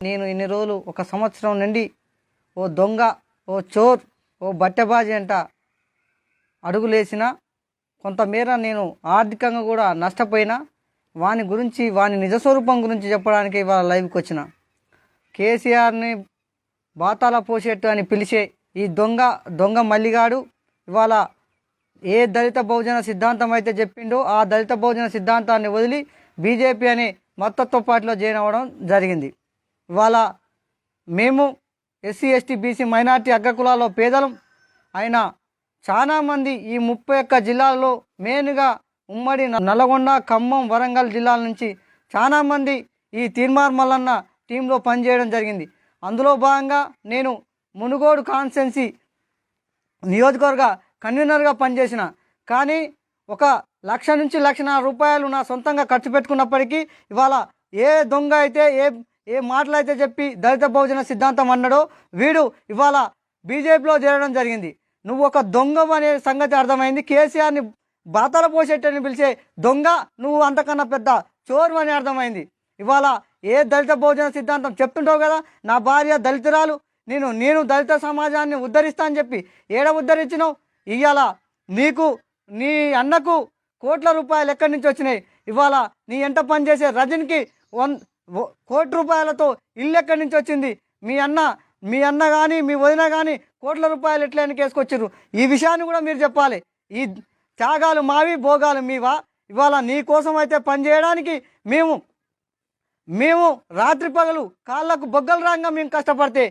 నేను ఇన్ని రోజులు ఒక సంవత్సరం నుండి ఓ దొంగ ఓ చోర్ ఓ బట్టెబాజీ అంట అడుగులేసిన కొంతమేర నేను ఆర్థికంగా కూడా నష్టపోయినా వాని గురించి వాని నిజస్వరూపం గురించి చెప్పడానికి ఇవాళ లైవ్కి వచ్చిన. కేసీఆర్ని బాతాల పోసేట్టు అని పిలిచే ఈ దొంగ దొంగ మల్లిగాడు ఇవాళ ఏ దళిత బహుజన సిద్ధాంతం అయితే చెప్పిండో ఆ దళిత బహుజన సిద్ధాంతాన్ని వదిలి బీజేపీ అనే మత్తత్వ పార్టీలో జాయిన్ అవ్వడం జరిగింది. ఇవాళ మేము ఎస్సీ ఎస్టీ బీసీ మైనార్టీ అగ్రకులాల్లో పేదలం అయిన చాలామంది ఈ ముప్పై ఒక్క జిల్లాల్లో మెయిన్గా ఉమ్మడి నల్గొండ ఖమ్మం వరంగల్ జిల్లాల నుంచి చాలామంది ఈ తీర్మార్ మల్లన్న టీంలో పనిచేయడం జరిగింది. అందులో భాగంగా నేను మునుగోడు కాన్స్టెన్సీ నియోజకవర్గ కన్వీనర్గా పనిచేసిన. కానీ ఒక లక్ష నుంచి లక్షన్నర రూపాయలు నా సొంతంగా ఖర్చు పెట్టుకున్నప్పటికీ ఇవాళ ఏ దొంగ అయితే ఏ ఏ మాటలు అయితే చెప్పి దళిత బహుజన సిద్ధాంతం అన్నాడో వీడు ఇవాళ బీజేపీలో చేరడం జరిగింది. నువ్వు ఒక దొంగం అనే సంగతి అర్థమైంది. కేసీఆర్ని బాతల పోసేటని పిలిచే దొంగ నువ్వు అంతకన్నా పెద్ద చోరు అని అర్థమైంది. ఇవాళ ఏ దళిత భోజన సిద్ధాంతం చెప్తుంటావు కదా? నా భార్య దళితురాలు నేను నేను దళిత సమాజాన్ని ఉద్ధరిస్తా అని చెప్పి ఏడ ఉద్ధరించినావు? ఇవాళ నీకు నీ అన్నకు కోట్ల రూపాయలు ఎక్కడి నుంచి వచ్చినాయి? ఇవాళ నీ ఎంట పనిచేసే రజన్కి వన్ కోటి రూపాయలతో ఇల్లు ఎక్కడి నుంచి వచ్చింది? మీ అన్న మీ అన్న కానీ మీ వదిన కానీ కోట్ల రూపాయలు ఎట్లా వెనకేసుకొచ్చారు ఈ విషయాన్ని కూడా మీరు చెప్పాలి. ఈ త్యాగాలు మావి భోగాలు మీవా? ఇవాళ నీ కోసం అయితే పనిచేయడానికి మేము మేము రాత్రి పగలు కాళ్ళకు బొగ్గలు రాగా మేము కష్టపడితే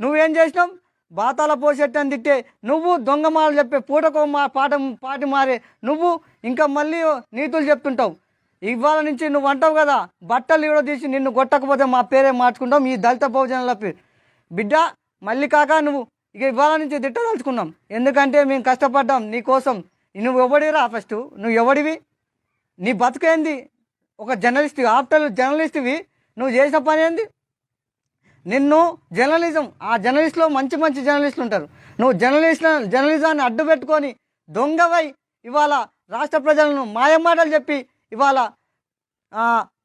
నువ్వేం చేసినావు బాతాల పోసేట్టని తిట్టే నువ్వు దొంగ మాటలు చెప్పే పూటకో మా పాట పాటి మారే నువ్వు ఇంకా మళ్ళీ నీతులు చెప్తుంటావు. ఇవాళ నుంచి నువ్వు అంటావు కదా బట్టలు ఇవ్వడం తీసి నిన్ను కొట్టకపోతే మా పేరే మార్చుకుంటాం ఈ దళిత బహుజనుల పేరు బిడ్డ మళ్ళీ కాక నువ్వు ఇక ఇవాళ నుంచి తిట్టదలుచుకున్నాం. ఎందుకంటే మేము కష్టపడ్డాం నీ కోసం. నువ్వు ఎవడిరా ఫస్ట్ నువ్వు ఎవడివి? నీ బతుకేంది ఒక జర్నలిస్ట్ ఆఫ్టర్ జర్నలిస్ట్వి నువ్వు చేసిన పని ఏంది? నిన్ను జర్నలిజం ఆ జర్నలిస్ట్లో మంచి మంచి జర్నలిస్టులు ఉంటారు. నువ్వు జర్నలిస్ట్ జర్నలిజాన్ని అడ్డు పెట్టుకొని దొంగవై ఇవాళ రాష్ట్ర ప్రజలను మాయమాటలు చెప్పి ఇవాళ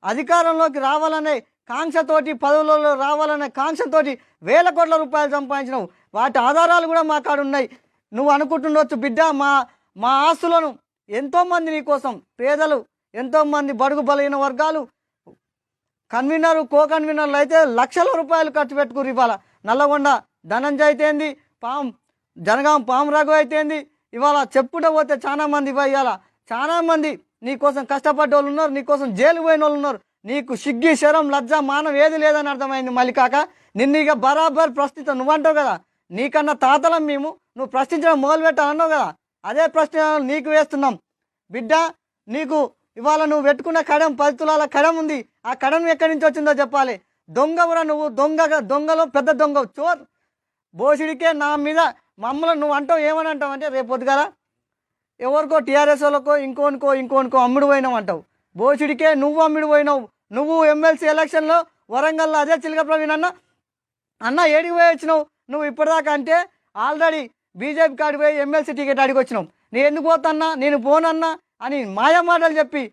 అధికారంలోకి రావాలనే కాంక్షతోటి పదవులలో రావాలనే కాంక్షతోటి వేల కోట్ల రూపాయలు సంపాదించినావు. వాటి ఆధారాలు కూడా మా కాడ ఉన్నాయి. నువ్వు అనుకుంటుండొచ్చు బిడ్డ మా మా ఆస్తులను ఎంతోమంది నీకోసం పేదలు ఎంతోమంది బడుగు బలహీన వర్గాలు కన్వీనర్ కో కన్వీనర్లు అయితే లక్షల రూపాయలు ఖర్చు పెట్టుకురు ఇవాళ. నల్లగొండ ధనంజయ్ అయితేంది పాం జనగాం పాము రఘు అయితేంది ఇవాళ చెప్పుకుంటూ పోతే చాలా మంది ఇవాళ చాలామంది నీకోసం నీ కష్టపడ్డ వాళ్ళు ఉన్నారు నీకోసం జైలు పోయిన వాళ్ళు ఉన్నారు. నీకు సిగ్గి శరం లజ్జ మానం ఏది లేదని అర్థమైంది మళ్ళీ కాక నిన్ను ఇక బరాబర్ ప్రశ్నిత నువ్వంటావు కదా నీకన్నా తాతలం మేము నువ్వు ప్రశ్నించడం మొదలు పెట్టాలన్నావు కదా అదే ప్రశ్న నీకు వేస్తున్నాం. బిడ్డ నీకు ఇవాళ నువ్వు పెట్టుకున్న కడం పది తులాల కడం ఉంది. ఆ కడం ఎక్కడి నుంచి వచ్చిందో చెప్పాలి. దొంగవురా నువ్వు? దొంగ దొంగలో పెద్ద దొంగ. చోర్ బోసిడికే నా మీద మమ్మల్ని నువ్వు అంటావు ఏమని అంటావు అంటే రేపు పొద్దుగాల ఎవరికో టీఆర్ఎస్ వాళ్ళకో ఇంకోనుకో ఇంకోనుకో అమ్ముడు పోయినావు అంటావు. బోసిడికే నువ్వు అమ్ముడు పోయినావు. నువ్వు ఎమ్మెల్సీ ఎలక్షన్లో వరంగల్లో అదే చిలక ప్రవీణ్ అన్న అన్న ఏడికి పోయి వచ్చినావు. నువ్వు ఇప్పటిదాకా అంటే ఆల్రెడీ బీజేపీ కాడికి పోయి ఎమ్మెల్సీ టికెట్ అడిగి వచ్చినావు. నేను ఎందుకు పోతన్నా? నేను పోనన్నా అని మాయా మాటలు చెప్పి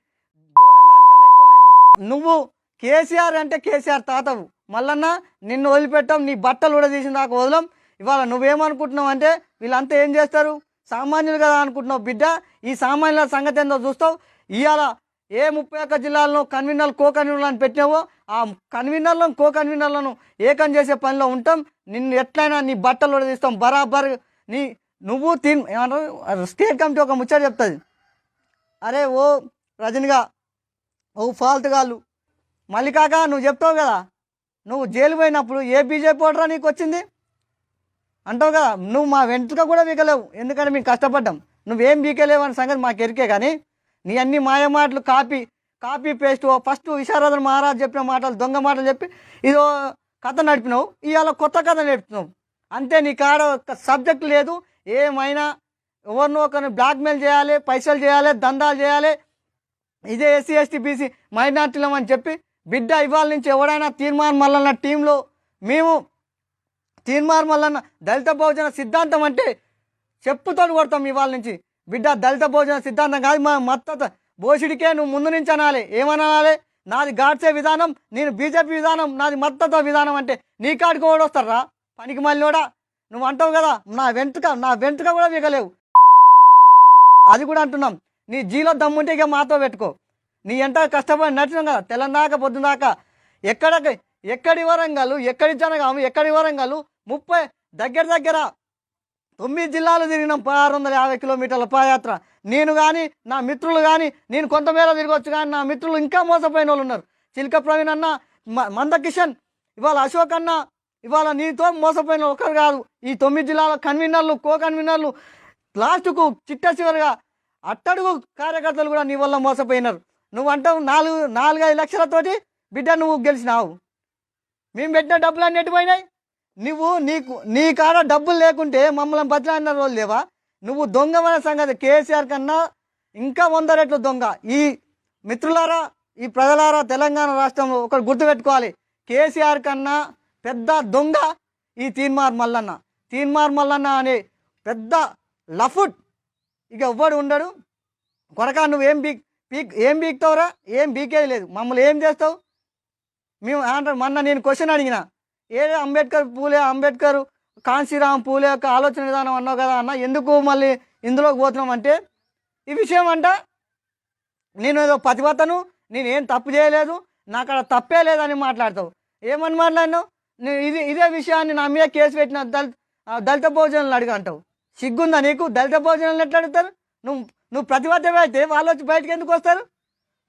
నువ్వు కేసీఆర్ అంటే కేసీఆర్ తాతవు. మల్లన్న నిన్ను వదిలిపెట్టాం నీ బట్టలు కూడా తీసిన దాకా వదలం. ఇవాళ నువ్వేమనుకుంటున్నావు అంటే వీళ్ళంతా ఏం చేస్తారు? సామాన్యులు కదా అనుకుంటున్నావు బిడ్డ? ఈ సామాన్యుల సంగతి ఏందో చూస్తావు? ఇవాళ ఏ ముప్పై ఒక్క జిల్లాల్లో కన్వీనర్లు కో కన్వీనర్లను పెట్టినావో ఆ కన్వీనర్లను కో కన్వీనర్లను ఏకం చేసే పనిలో ఉంటాం. నిన్ను ఎట్లయినా నీ బట్టలు తీస్తాం. బరాబర్ నీ నువ్వు తిన్ ఏమంటారు? స్టేట్ కమిటీ ఒక ముచ్చట చెప్తుంది. అరే ఓ రజనిగా ఓ ఫాల్తుగాళ్ళు మళ్ళీ కాక నువ్వు చెప్తావు కదా? నువ్వు జైలు పోయినప్పుడు ఏ బీజేపీ ఓటరా నీకు వచ్చింది? అంటావు కదా నువ్వు మా వెంట్రుక కూడా వీకలేవు ఎందుకంటే మేము కష్టపడ్డాం. నువ్వేం వీకలేవు అనే సంగతి మాకు ఎరికే కానీ నీ అన్ని మాయ మాటలు copy copy paste first Visharadan Maharaj చెప్పిన మాటలు దొంగ మాటలు చెప్పి ఇదో కథ నడిపినావు ఇవాళ కొత్త కథ నడుపుతున్నావు. అంతే నీ కాడ సబ్జెక్ట్ లేదు ఏమైనా ఎవరినో ఒకరిని బ్లాక్మెయిల్ చేయాలి పైసలు చేయాలి దందాలు చేయాలి ఇదే ఎస్సీ ఎస్టీ బీసీ మైనార్టీలం అని చెప్పి బిడ్డ ఇవాళ నుంచి ఎవడైనా తీర్మానం మళ్ళన్న టీంలో మేము తీన్మార్ మల్లన్న దళిత భోజన సిద్ధాంతం అంటే చెప్పుతోడు కొడతాం ఇవాళ నుంచి. బిడ్డ దళిత భోజన సిద్ధాంతం కాదు మా మత్తత బోసిడికే నువ్వు ముందు నుంచి అనాలి. ఏమనాలి? నాది గాడ్సే విధానం నేను బీజేపీ విధానం నాది మద్దతు విధానం అంటే నీ కాడికి కూడా వస్తారా పనికి మళ్ళీ కూడా నువ్వు అంటావు కదా నా వెంట్రుక నా వెంట్రుక కూడా వీగలేవు. అది కూడా అంటున్నాం. నీ జీలో దమ్ముంటే ఇక మాతో పెట్టుకో. నీ ఎంత కష్టపడి నడిచినాం కదా తెలంగాణ పొద్దుదాకా ఎక్కడ ఎక్కడి వరంగల్ ఎక్కడి జనగాము ఎక్కడి వరంగల్ ముప్పై దగ్గర దగ్గర తొమ్మిది జిల్లాలు తిరిగినాం. ఆరు వందల యాభై కిలోమీటర్ల పాదయాత్ర. నేను కానీ నా మిత్రులు కానీ నేను కొంతమేర తిరగవచ్చు కానీ నా మిత్రులు ఇంకా మోసపోయిన వాళ్ళు ఉన్నారు. చిలుక ప్రవీణ్ అన్న మ- మందకిషన్ ఇవాళ అశోక్ అన్న ఇవాళ నీతో మోసపోయిన ఒకరు కాదు. ఈ తొమ్మిది జిల్లాల కన్వీనర్లు కో కన్వీనర్లు లాస్ట్కు చిట్ట చివరిగా అట్టడుగు కార్యకర్తలు కూడా నీ వల్ల మోసపోయినారు. నువ్వు అంటావు నాలుగు నాలుగైదు లక్షలతోటి బిడ్డ నువ్వు గెలిచినావు. మేము పెట్టిన డబ్బులు అన్ని ఎటుపోయినాయి నువ్వు నీకు నీ కాడ డబ్బులు లేకుంటే మమ్మల్ని బతిలాడిన రోజు లేవా? నువ్వు దొంగమైన సంగతి కేసీఆర్ కన్నా ఇంకా వంద రెట్లు దొంగ. ఈ మిత్రులారా ఈ ప్రజలారా తెలంగాణ రాష్ట్రంలో ఒకటి గుర్తుపెట్టుకోవాలి. కేసీఆర్ కన్నా పెద్ద దొంగ ఈ తీన్మార్ మల్లన్న. తీన్మార్ మల్లన్న అనే పెద్ద లఫుట్ ఇక ఎవ్వడు ఉండడు. కొరక నువ్వు ఏం బీక్ పీక్ ఏం బీక్తావురా? ఏం బీకేది లేదు. మమ్మల్ని ఏం చేస్తావు? మేము అంటే మొన్న నేను క్వశ్చన్ అడిగిన ఏ అంబేద్కర్ పూలే అంబేద్కర్ కాంశీరామ్ పూలే యొక్క ఆలోచన విధానం అన్నావు కదా అన్న ఎందుకు మళ్ళీ ఇందులోకి పోతున్నాం అంటే ఈ విషయం అంట నేను ఏదో పతివతను నేనేం తప్పు చేయలేదు నాకు అక్కడ తప్పే లేదని మాట్లాడతావు. ఏమని మాట్లాడినావు? నేను ఇది ఇదే విషయాన్ని నా మీద కేసు పెట్టిన దళిత దళిత భోజనాలు అడిగి అంటావు. సిగ్గుందా నీకు? దళిత భోజనాలు ఎట్లా అడుగుతారు? నువ్వు నువ్వు ప్రతిబద్ధమే అయితే వాళ్ళు వచ్చి బయటకు ఎందుకు వస్తారు?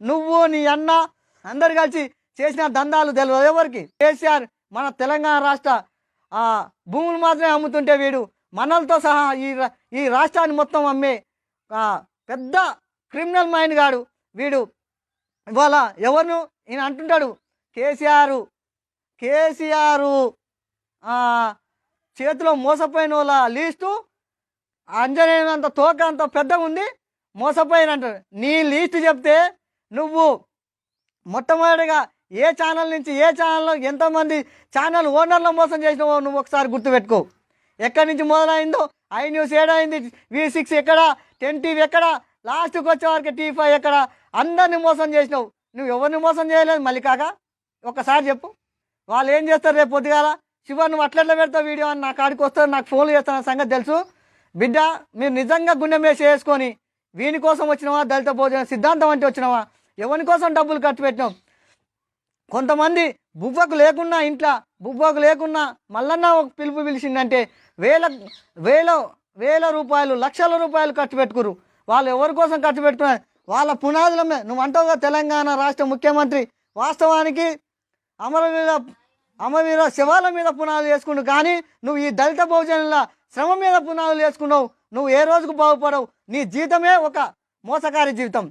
నువ్వు నీ అన్న అందరు కలిసి చేసిన దందాలు తెలియదు ఎవరికి? కేసీఆర్ మన తెలంగాణ రాష్ట్ర భూములు మాత్రమే అమ్ముతుంటే వీడు మనలతో సహా ఈ రా- ఈ రాష్ట్రాన్ని మొత్తం అమ్మే పెద్ద క్రిమినల్ మైండ్ గాడు వీడు. ఇవాళ ఎవరిను ఈయన అంటుంటాడు కేసీఆర్ కేసీఆర్ చేతిలో మోసపోయిన వాళ్ళ లీస్టు అంజనేయనంత తోక అంత పెద్దగా ఉంది మోసపోయిన అంటాడు నీ లీస్ట్ చెప్తే నువ్వు మొట్టమొదటిగా ఏ ఛానల్ నుంచి ఏ ఛానల్లో ఎంతమంది ఛానల్ ఓనర్లో మోసం చేసినావో నువ్వు ఒకసారి గుర్తుపెట్టుకో. ఎక్కడి నుంచి మొదలైందో? ఐ న్యూస్ ఏడైంది వి సిక్స్ ఎక్కడ టెన్ టీవీ ఎక్కడ లాస్ట్కి వచ్చే వరకు టీ ఫైవ్ ఎక్కడ? అందరిని మోసం చేసినావు. నువ్వు ఎవరిని మోసం చేయలేదు? మళ్ళీ కాక ఒక్కసారి చెప్పు. వాళ్ళు ఏం చేస్తారు రేపు పొద్దుగాల? శివ నువ్వు అట్లెట్లా పెడతావు వీడియో అని నా కాడికి వస్తారు నాకు ఫోన్లు చేస్తాను సంగతి తెలుసు. బిడ్డ మీరు నిజంగా గుండె మేసి వేసుకొని వీని కోసం వచ్చినావా దళిత భోజనం సిద్ధాంతం అంటే వచ్చినావా? ఎవరి కోసం డబ్బులు ఖర్చు పెట్టినావు? కొంతమంది బువ్వకు లేకున్నా ఇంట్లో బువ్వకు లేకున్నా మల్లన్న ఒక పిలుపు పిలిచిందంటే వేల వేల వేల రూపాయలు లక్షల రూపాయలు ఖర్చు పెట్టుకురు. వాళ్ళు ఎవరి కోసం ఖర్చు పెట్టుకున్నారు వాళ్ళ పునాదుల మీద. నువ్వు అంటావుగా తెలంగాణ రాష్ట్ర ముఖ్యమంత్రి వాస్తవానికి అమరవీర అమరవీర శివాల మీద పునాదులు వేసుకుంటు కానీ నువ్వు ఈ దళిత బహుజనుల శ్రమ మీద పునాదులు వేసుకున్నావు. నువ్వు ఏ రోజుకు బాగుపడవు? నీ జీవితమే ఒక మోసకారి జీవితం.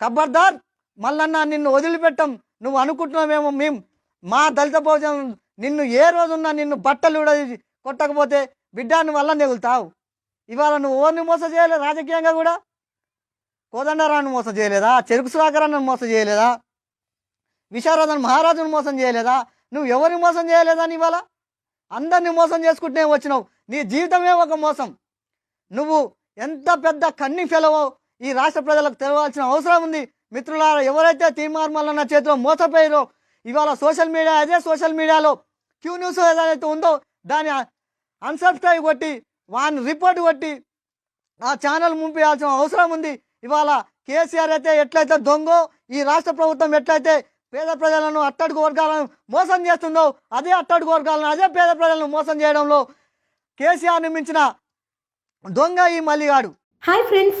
కబ్బర్దార్ మల్లన్న నిన్ను వదిలిపెట్టం. నువ్వు అనుకుంటున్నావేమో మేము మా దళిత భోజనం నిన్ను ఏ రోజున్నా నిన్ను బట్టలు కూడా కొట్టకపోతే బిడ్డ నువ్వు వల్ల నెగులుతావు. ఇవాళ నువ్వు ఓర్ని మోసం చేయలేదు రాజకీయంగా కూడా? కోదండరాన్ని మోసం చేయలేదా? చెరుకు సుధాకరాన్ని మోసం చేయలేదా? విశారదన్ మహారాజును మోసం చేయలేదా? నువ్వు ఎవరిని మోసం చేయలేదా ఇవాళ అందరిని మోసం చేసుకుంటూనే వచ్చినావు. నీ జీవితమే ఒక మోసం. నువ్వు ఎంత పెద్ద కన్ని ఫెలవో ఈ రాష్ట్ర ప్రజలకు తెలవాల్సిన అవసరం ఉంది. మిత్రులారా ఎవరైతే తీర్మార్మలన్న చేతిలో మోసపోయారో ఇవాళ సోషల్ మీడియా అదే సోషల్ మీడియాలో క్యూ న్యూస్ ఏదైతే ఉందో దాన్ని అన్సబ్స్క్రైబ్ కొట్టి వాని రిపోర్ట్ కొట్టి ఆ ఛానల్ ముంపేయాల్సిన అవసరం ఉంది. ఇవాళ కేసీఆర్ అయితే ఎట్లయితే దొంగో ఈ రాష్ట్ర ప్రభుత్వం ఎట్లయితే పేద ప్రజలను అట్టడుగు వర్గాలను మోసం చేస్తుందో అదే అట్టడుగు వర్గాలను అదే పేద ప్రజలను మోసం చేయడంలో కేసీఆర్ని మించిన దొంగ ఈ మల్లిగాడు. Hi friends